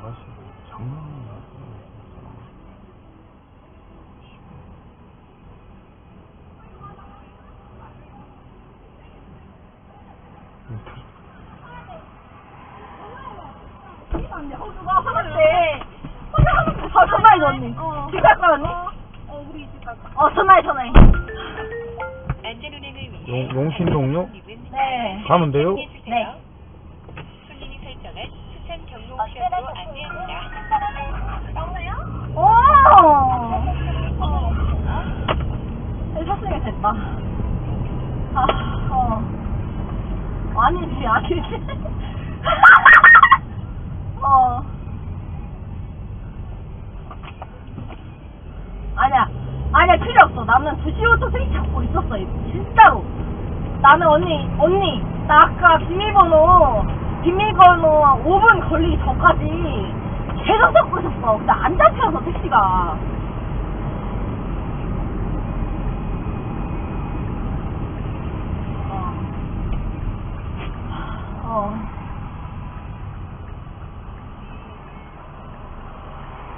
아가씨 장난이야. 안돼 호주가 화났대 호주 화났대 어, 전화해 언니 집갈 거야 언니? 어 우리 집갈 거야 어 전화해 전화해 안전운행을 용- 용신동요? 네 가면 돼요? 네. 샀으니까 됐다. 아, 어. 아니지, 아니지. 어. 아니야. 아니야, 필요 없어. 나는 2시부터 세이 잡고 있었어. 진짜로. 나는 언니, 언니, 나 아까 비밀번호, 비밀번호 5분 걸리기 전까지 계속 잡고 있었어. 근데 안 잡 혀서 택시가. 어. 어.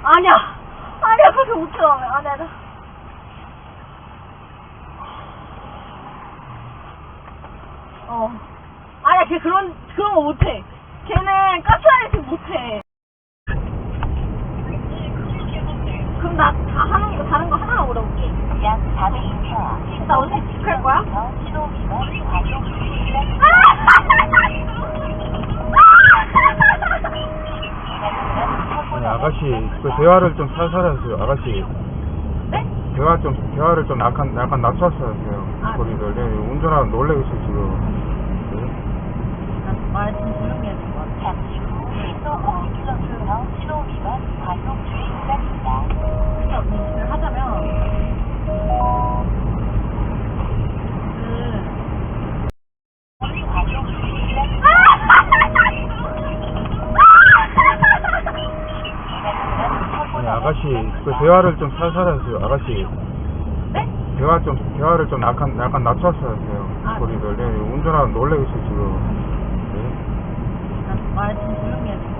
아니야. 아니야, 그렇게 못해. 아니야, 아니야. 어. 아니야, 걔 그런, 그런 거 못해. 걔는 까치라이트 못해. 그럼 나 다 하는 거, 다른 거 하나만 물어볼게. 약 400m. 나 어디 직할 거야? 신호 위반 과속 주의입니다. 아가씨 그 대화를 좀 살살 하세요. 아가씨 네? 대화 좀 대화를 좀 약간 약간 낮춰서 하세요. 아. 소리를. 네, 운전하다 놀래고 있어 지금. 말좀 조용히 해야 될것 같아. 잠시 후 시속 50km 신호 위반 과속 주의 구간입니다. 그 대화를 좀 살살 하세요. 아가씨 네? 대화 좀 대화를 좀 약간 약간 낮춰서 하세요. 아. 소리를. 네, 운전하다 놀래고 있어 지금. 말좀 조용히 해야 될것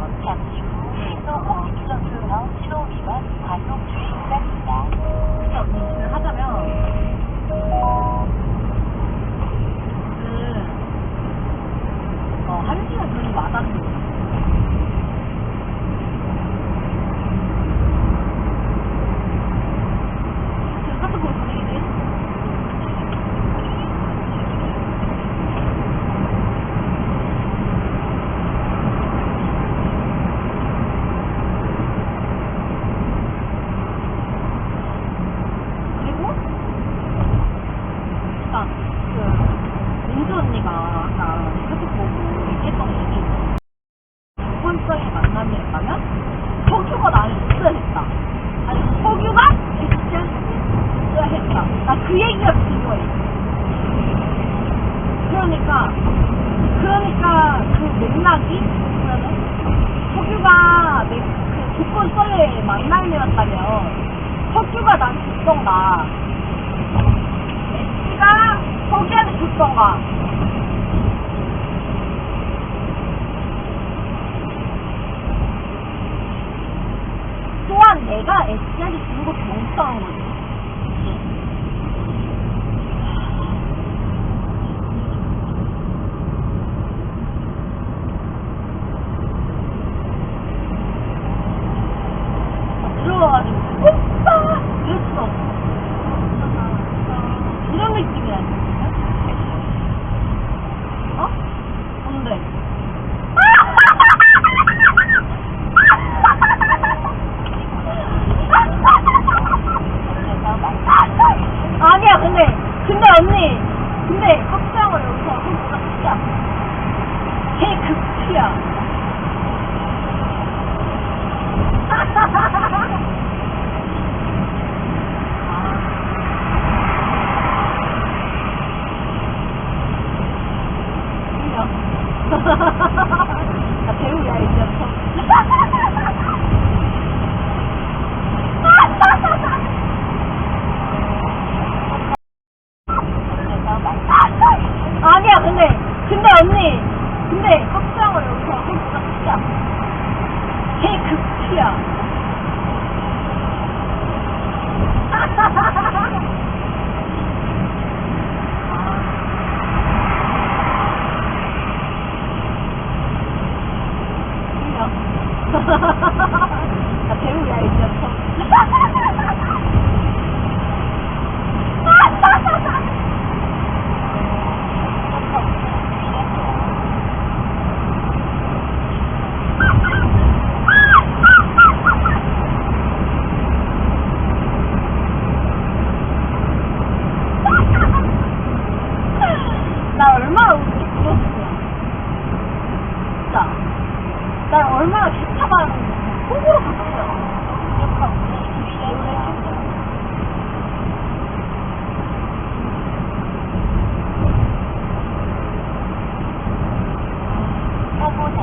크야 케이크 크야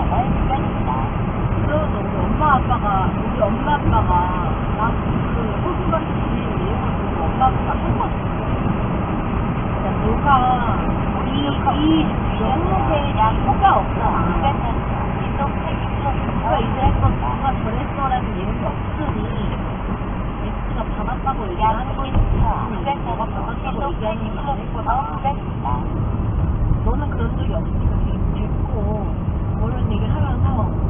가봐야 시간이다. 그러면서 우리 엄마 아빠가, 우리 엄마 아빠가 나그 호주가서 지내는 내용을 보고 엄마 아빠가 한거같요 누가 우리 이 영국에 양 효과 없어. 그러니까 누가 이래서 누가 저랬어라는 얘기가 없으니 엑스가 반갑다고 얘기하는 거 있어. 그러니까 내가 반갑다고 얘기하는 거 있다. 너는 그런 적이 없으니까 되게 됐고 뭐 모르는 얘기를 하면서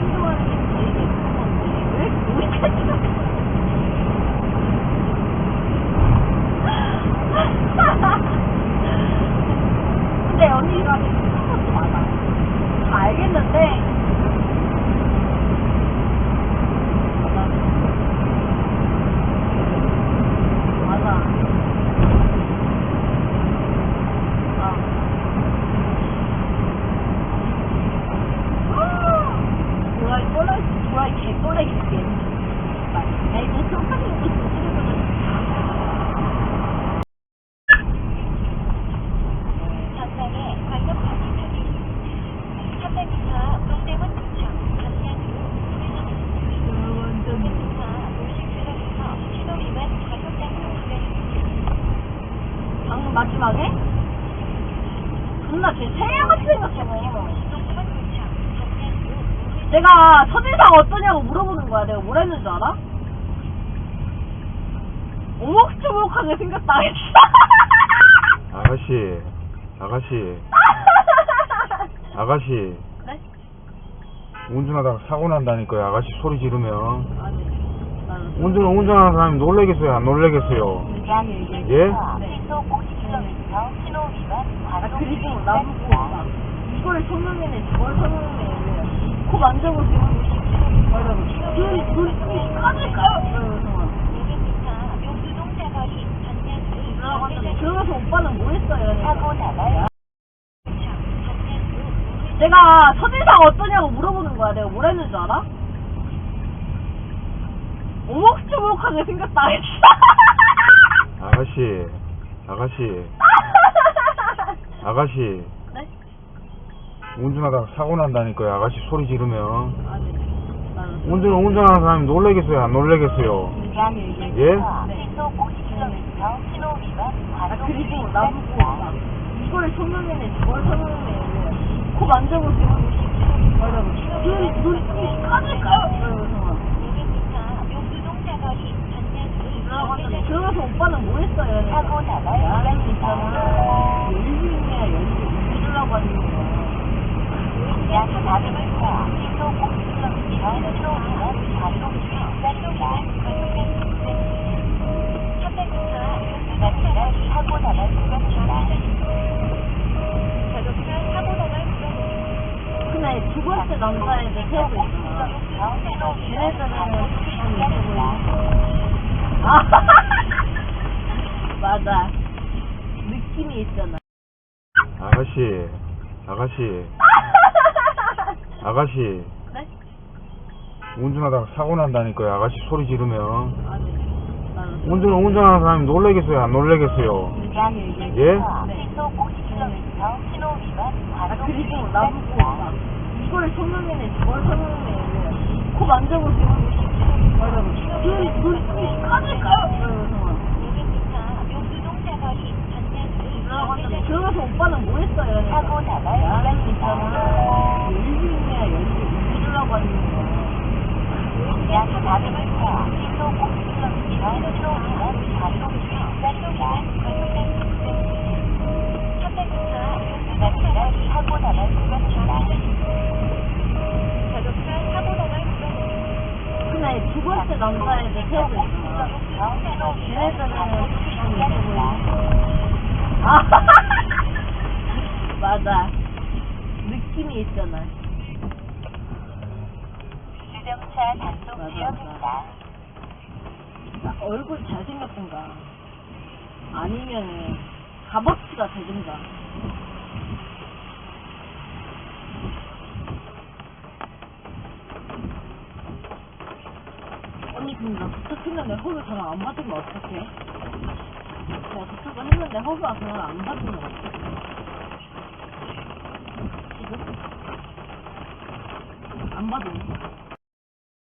야 내가 뭘 했는 줄 알아? 오목조목하게 생겼다 아가씨, 아가씨, 아가씨, 그래? 운전하다가 사고 난다니까요. 아가씨 소리 지르면. 아니 운전, 운전하는 사람이 놀래겠어요? 안 놀래겠어요? 예? 속도 네. 아, 그리고 나보고 이걸 성형해내 저걸 성형해내 코 만져보세요 내가 첫인상 어떠냐고 물어보는 거야. 내가 뭐라 했는 줄 알아? 오목조목하게 생겼다 했어. 아가씨, 아가씨, 아가씨. 네? 운전하다 사고 난다니까요. 아가씨 소리 지르면. 네. 아니, 운전 운전하는 사람이 놀래겠어요, 안 놀래겠어요. 예? 시속 아, 그리고 나 이걸 성명해내 저걸 성명해내 넣고 만져보세요. 맞아. 눈이, 눈이 까질까? 남자애들. 걔네들은 좀? 아, 맞아. 느낌이 있잖아. 아가씨, 아가씨, 아가씨. 네? 운전하다가 사고 난다니까요. 아가씨 소리 지르면. 아니, 나는 운전, 운전하는 사람이 놀라겠어요? 안 놀라겠어요? 약 예? 1km, 시속 50km 신호 위반 아, 과속 그리고 나보고 막 이거를 손흥민이, 뭘 손흥민이. 코 만져보세요. 맞아보세요. 눈, 눈, 눈 까질까요? 그러면서 오빠는 뭐 했어요? 사고 나발 시간 있잖아. 일주일이야, 열심히 해주려고 하는 거야. 약 400m, 길로 5km, 전으로 5km, 좌로 4km, 좌로 4km, 맞아. 느낌이 있잖아. 주정차 단속 지역입니다. 얼굴 잘생겼던가. 아니면 은 값어치가 되든가. 나 부탁했는데 허브 전화 안 받으면 어떡해? 내가 부탁을 했는데 허브가 전화를 안 받으면 어떡해? 지금? 안 받으면?